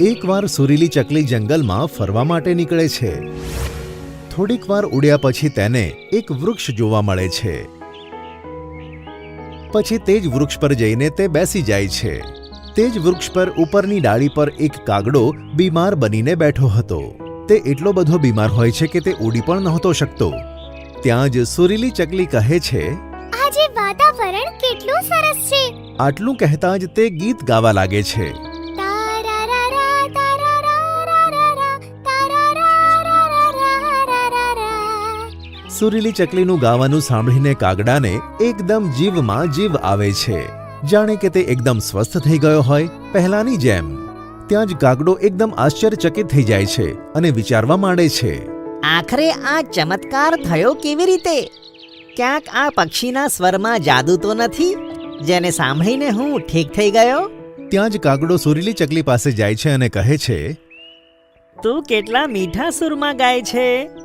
એકવાર સુરીલી ચકલી જંગલમાં ફરવા માટે નીકળે છે. થોડીક વાર ઉડ્યા પછી તેને એક વૃક્ષ જોવા મળે છે. પછી તે જ વૃક્ષ પર જઈને તે બેસી જાય છે. તે જ વૃક્ષ પર ઉપરની ડાળી પર એક કાગડો બીમાર બનીને બેઠો હતો. તે એટલો બધો બીમાર હોય છે કે તે ઉડી પણ નહોતો શકતો. ત્યાં જ સુરીલી ચકલી કહે છે આજે વાતાવરણ કેટલું સરસ છે. આટલું કહેતા જ તે ગીત ગાવા લાગે છે. સુરીલી ચકલીનું ગાવાનું સાંભળીને કાગડાને એકદમ જીવમાં જીવ આવે છે. જાણે કે તે એકદમ સ્વસ્થ થઈ ગયો હોય પહેલાની જેમ. ત્યાં જ કાગડો એકદમ આશ્ચર્યચકિત થઈ જાય છે અને વિચારવા માંડે છે. આખરે આ ચમત્કાર થયો કેવી રીતે? ક્યાંક આ પક્ષીના સ્વરમાં જાદુ તો નથી? જેને સાંભળીને હું ઠીક થઈ ગયો? ત્યાં જ કાગડો સુરીલી ચકલી પાસે જાય છે અને કહે છે તું કેટલા મીઠા સુરમાં ગાય છે?